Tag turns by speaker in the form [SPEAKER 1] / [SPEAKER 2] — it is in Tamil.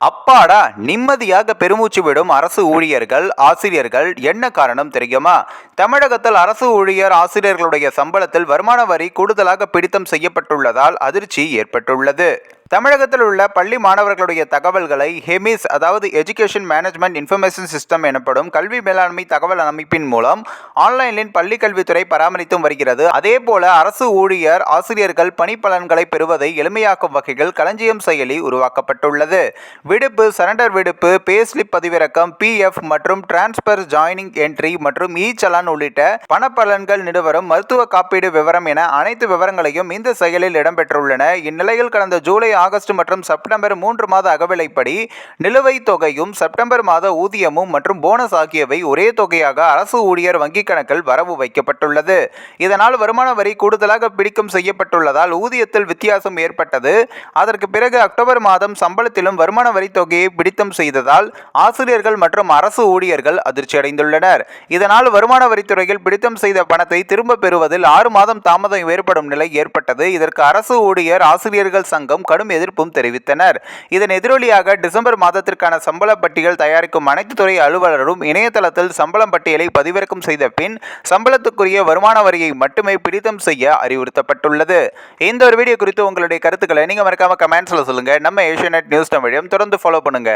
[SPEAKER 1] அப்பாடா நிம்மதியாக பெருமூச்சு விடும் அரசு ஊழியர்கள் ஆசிரியர்கள் என்ன காரணம் தெரியுமா? தமிழகத்தில் அரசு ஊழியர் ஆசிரியர்களுடைய சம்பளத்தில் வருமான வரி கூடுதலாக பிடித்தம் செய்யப்பட்டுள்ளதால் அதிர்ச்சி ஏற்பட்டுள்ளது. தமிழகத்தில் உள்ள பள்ளி மாணவர்களுடைய தகவல்களை ஹெமிஸ் அதாவது எஜுகேஷன் மேனேஜ்மெண்ட் இன்ஃபர்மேஷன் சிஸ்டம் எனப்படும் கல்வி மேலாண்மை தகவல் அமைப்பின் மூலம் ஆன்லைனில் பள்ளி கல்வித்துறை பராமரித்தும் வருகிறது. அதே போல அரசு ஊழியர் ஆசிரியர்கள் பணிப்பலன்களை பெறுவதை எளிமையாக்கும் வகையில் களஞ்சியம் செயலி உருவாக்கப்பட்டுள்ளது. விடுப்பு சரண்டர் விடுப்பு பேஸ்லிப் பதிவிறக்கம் பதிவிறக்கம் பிஎஃப் மற்றும் டிரான்ஸ்பர் ஜாயினிங் என்ட்ரி மற்றும் இ சலான் உள்ளிட்ட பணப்பலன்கள் நிறுவனம் மருத்துவ காப்பீடு விவரம் என அனைத்து விவரங்களையும் இந்த செயலில் இடம்பெற்றுள்ளன. இந்நிலையில் கடந்த ஜூலை ஆகஸ்ட் மற்றும் செப்டம்பர் மூன்று மாத அகவிலைப்படி நிலுவைத் தொகையும் செப்டம்பர் மாத ஊதியமும் மற்றும் போனஸ் ஆகியவை ஒரே தொகையாக அரசு ஊழியர் வங்கிக் கணக்கில் வரவு வைக்கப்பட்டுள்ளது. இதனால் வருமான வரி கூடுதலாக பிடிக்கும் செய்யப்பட்டுள்ளதால் ஊதியத்தில் வித்தியாசம் ஏற்பட்டது. அதற்கு பிறகு அக்டோபர் மாதம் சம்பளத்திலும் வருமான வரி தொகையை பிடித்தம் செய்ததால் ஆசிரியர்கள் மற்றும் அரசு ஊழியர்கள் அதிர்ச்சி அடைந்துள்ளனர் இதனால் வருமான வரித்துறையில் பிடித்தம் செய்த பணத்தை திரும்ப பெறுவதில் ஆறு மாதம் தாமதம் ஏற்படும் நிலை ஏற்பட்டது. இதற்கு அரசு ஊழியர் ஆசிரியர்கள் சங்கம் கடும் எதிர்ப்பும் தெரிவித்தனர். இதன் எதிரொலியாக டிசம்பர் மாதத்திற்கான சம்பள பட்டியல் தயாரிக்கும் அனைத்து துறை அலுவலரும் இணையதளத்தில் சம்பளம் பட்டியலை பதிவிறக்கம் செய்த பின் சம்பளத்துக்குரிய வருமான வரியை மட்டுமே பிடித்தம் செய்ய அறிவுறுத்தப்பட்டுள்ளது. இந்த ஒரு வீடியோ குறித்து உங்களுடைய கருத்துக்களை நீங்க மறக்காம கமெண்ட்ஸ்ல சொல்லுங்க. நம்ம ஏஷியநெட் நியூஸ் தமிழையும் தொடர்ந்து ஃபாலோ பண்ணுங்க.